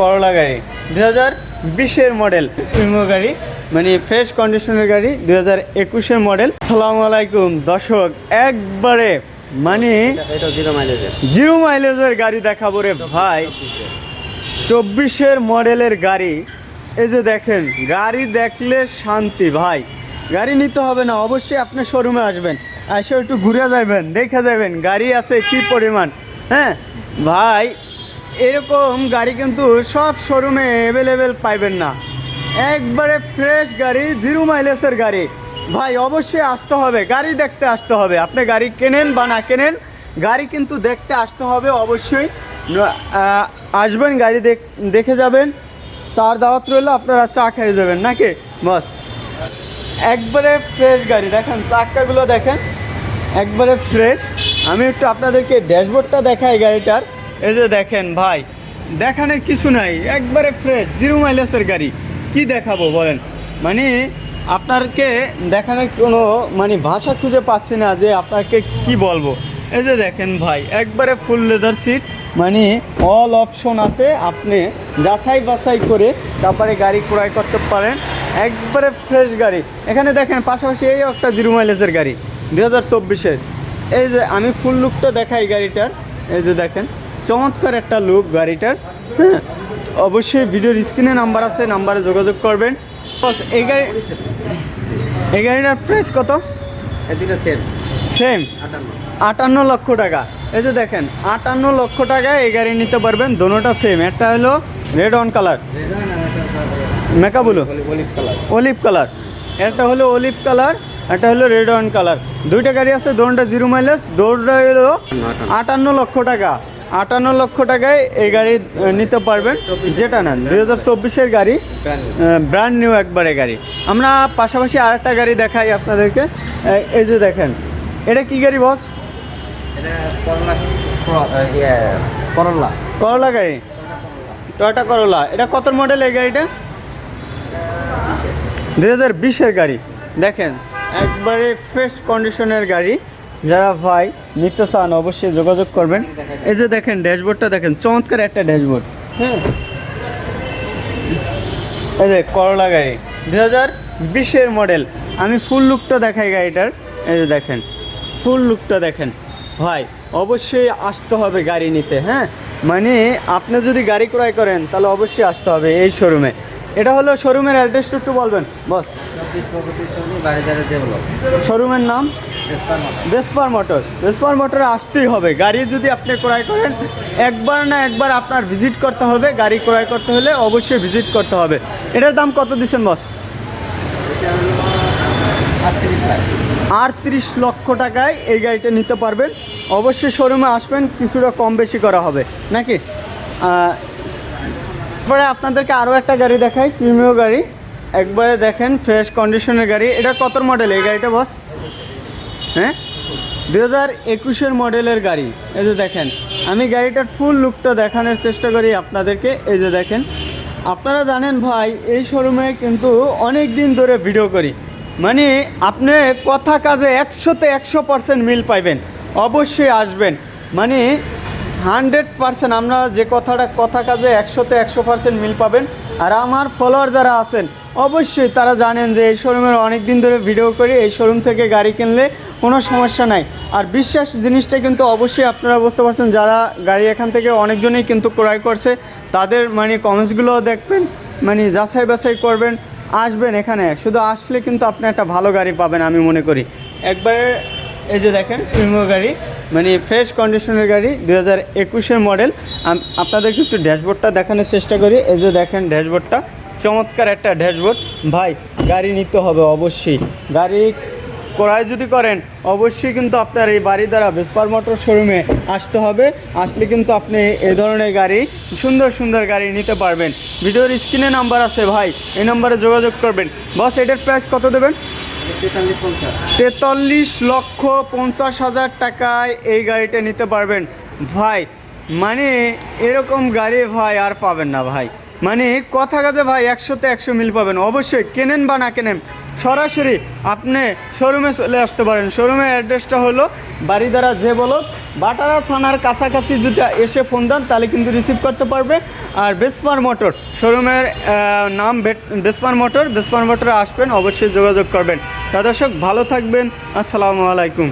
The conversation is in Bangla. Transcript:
করলা গাড়ি। দু হাজার বিশের মডেল প্রিমিয় গাড়ি মানে ফ্রেশ কন্ডিশনের গাড়ি দু হাজার একুশের মডেল সালামু আলাইকুম দর্শক একবারে মানে জিরো মাইলেজের জিরো মাইলেজের গাড়ি দেখাবো রে ভাই। চব্বিশের মডেলের গাড়ি এই যে দেখেন গাড়ি দেখলে শান্তি ভাই। গাড়ি নিতে হবে না অবশ্যই আপনি শোরুমে আসবেন। এসে একটু ঘুরে যাবেন দেখে যাবেন গাড়ি আছে কি পরিমাণ। হ্যাঁ ভাই এরকম গাড়ি কিন্তু সব শোরুমে অ্যাভেলেবেল পাইবেন না। একবারে ফ্রেশ গাড়ি জিরো মাইলেজের গাড়ি। ভাই, অবশ্যই আসতে হবে। গাড়ি দেখতে আসতে হবে। আপনি গাড়ি কেনেন বা না কেনেন, গাড়ি কিন্তু দেখতে আসতে হবে অবশ্যই। আসবেন, গাড়ি দেখ- যাবেন। চার দাওয়াত রইলে, আপনারা চা খেয়ে যাবেন, নাকি? বস। একবারে ফ্রেশ গাড়ি। দেখেন চাক্কাগুলো দেখেন। একবারে ফ্রেশ আমি একটু আপনাদেরকে ড্যাশবোর্ডটা দেখাই গাড়িটার। এই যে দেখেন ভাই, দেখানোর কিছু নাই, একবারে ফ্রেশ জিরো মাইলেজের গাড়ি। কি দেখাবো বলেন? মানে আপনারকে দেখানোর কোনো মানে ভাষা খুঁজে পাচ্ছি না যে আপনাকে কি বলব। এই যে দেখেন ভাই, একবারে ফুল লেদার সিট মানে অল অপশন আছে, আপনি যাচাই বাছাই করে তারপরে গাড়ি ক্রয় করতে পারেন। একবারে ফ্রেশ গাড়ি। এখানে দেখেন, পাশাপাশি এই একটা জিরো মাইলেজের গাড়ি দু হাজার চব্বিশের। এই যে আমি ফুল লুকটা দেখাই গাড়িটার। এই যে দেখেন চমৎকার একটা লুক গাড়িটার হ্যাঁ? অবশ্যই ভিডিওর স্ক্রিনে নাম্বার আছে নাম্বারে যোগাযোগ করবেন। এই গাড়ি এই গাড়িটার প্রাইস কত? সেম আটান্ন। লক্ষ টাকা। এই যে দেখেন আটান্ন লক্ষ টাকায় এই গাড়ি নিতে পারবেন দোনোটা সেম একটা হলো red on colour olive colour olive colour একটা হলো অলিভ কালার একটা হলো রেড অন কালার দুইটা গাড়ি আছে দোনটা জিরো মাইলেজ দৌড়টা হলো আটান্ন লক্ষ টাকা। আটান্ন লক্ষ টাকায় এই গাড়ি নিতে পারবেন। যেটা নেন দুই হাজার চব্বিশের গাড়ি ব্র্যান্ড নিউ একবারে গাড়ি। আমরা পাশাপাশি আরেকটা গাড়ি দেখাই আপনাদেরকে। এই- যে দেখেন এটা কি গাড়ি বস? এটা করলা ইয়ে করলা। করলা গাড়ি? টয়টা করলা এটা কত মডেল এই গাড়িটা? দুই হাজার বিশের গাড়ি। দেখেন একবারে ফ্রেশ কন্ডিশনের গাড়ি। যারা ভাই নিতে চান অবশ্যই যোগাযোগ করবেন। এই যে দেখেন ড্যাশবোর্ডটা দেখেন চমৎকার একটা ড্যাশবোর্ড। হ্যাঁ এই যে করলা গাড়ি দু হাজার বিশের মডেল। আমি ফুল লুকটা দেখাই গাড়িটার। এই যে দেখেন ফুল লুকটা দেখেন। ভাই অবশ্যই আসতে হবে গাড়ি নিতে হ্যাঁ? মানে আপনি যদি গাড়ি ক্রয় করেন তাহলে অবশ্যই আসতে হবে এই শোরুমে এটা হলো শোরুমের অ্যাড্রেসটা একটু বলবেন বস। শোরুমের নাম? ভেসপার মোটর ভেসপার মোটরে আসতেই হবে। গাড়ি যদি আপনি ক্রয় করেন একবার না একবার আপনার ভিজিট করতে হবে। গাড়ি ক্রয় করতে হলে অবশ্যই ভিজিট করতে হবে। এটার দাম কত দিচ্ছেন বস আটত্রিশ লক্ষ টাকায় এই গাড়িটা নিতে পারবেন। অবশ্যই শোরুমে আসবেন কিছুটা কম বেশি করা হবে। নাকি? তারপরে আপনাদেরকে আরও একটা গাড়ি দেখাই প্রিমিয় গাড়ি। একবারে দেখেন ফ্রেশ কন্ডিশনের গাড়ি। এটা কত মডেল এই গাড়িটা বস হ্যাঁ? দু হাজার একুশের মডেলের গাড়ি। এই যে দেখেন, আমি গাড়িটার ফুল লুকটা দেখানোর চেষ্টা করি আপনাদেরকে। এই যে দেখেন, আপনারা জানেন ভাই, এই শোরুমে কিন্তু অনেক দিন ধরে ভিডিও করি। মানে আপনি কথা কাজে একশোতে একশো পার্সেন্ট মিল পাইবেন, অবশ্যই আসবেন। মানে হান্ড্রেড পার্সেন্ট আমরা যে কথাটা কথা কাজে একশোতে একশো পার্সেন্ট মিল পাবেন। আর আমার ফলোয়ার যারা আছেন অবশ্যই তারা জানেন যে এই শোরুমের অনেক দিন ধরে ভিডিও করি, এই শোরুম থেকে গাড়ি কিনলে কোনো সমস্যা নাই। আর বিশ্বাস জিনিসটা কিন্তু অবশ্যই আপনারা বুঝতে পারছেন, যারা গাড়ি এখান থেকে অনেকজনেই কিন্তু ক্রয় করছে, তাদের মানে কমেন্টসগুলো দেখবেন মানে যাচাই বাছাই করবেন, আসবেন এখানে। শুধু আসলে কিন্তু আপনি একটা ভালো গাড়ি পাবেন আমি মনে করি। একবারে এই যে দেখেন প্রিমিয় গাড়ি মানে ফ্রেশ কন্ডিশনের গাড়ি দু হাজার একুশের মডেল আপনাদেরকে একটু ড্যাশবোর্ডটা দেখানোর চেষ্টা করি। এই যে দেখেন ড্যাশবোর্ডটা চমৎকার একটা ড্যাশবোর্ড। ভাই, গাড়ি নিতে হবে অবশ্যই। গাড়ি ক্রয় যদি করেন, অবশ্যই কিন্তু আপনার এই বাড়ি দ্বারা ভেসপার মোটর শোরুমে আসতে হবে। আসলে কিন্তু আপনি এই ধরনের গাড়ি, সুন্দর সুন্দর গাড়ি নিতে পারবেন। ভিডিওর স্ক্রিনে নাম্বার আছে ভাই, এই নাম্বারে যোগাযোগ করবেন। বস, এটার প্রাইস কত দেবেন? তেতাল্লিশ লক্ষ পঞ্চাশ হাজার টাকায় এই গাড়িটা নিতে পারবেন। ভাই মানে এরকম গাড়ি ভাই আর পাবেন না ভাই। মানে কথা কাজে ভাই, একশোতে একশো মিল পাবেন। অবশ্যই কেনেন বা না কেনেন, সরাসরি আপনি শোরুমে চলে আসতে পারেন। শোরুমের অ্যাড্রেসটা হলো বাড়িদারা যে বলত বাটারা থানার কাছাকাছি যদি এসে ফোন দেন, তাহলে কিন্তু রিসিভ করতে পারবে। আর বেসমার মোটর, শোরুমের নাম বেসমার মোটর, বেসমার মোটরে আসবেন, অবশ্যই যোগাযোগ করবেন। তা দর্শক, ভালো থাকবেন। আসসালামু আলাইকুম।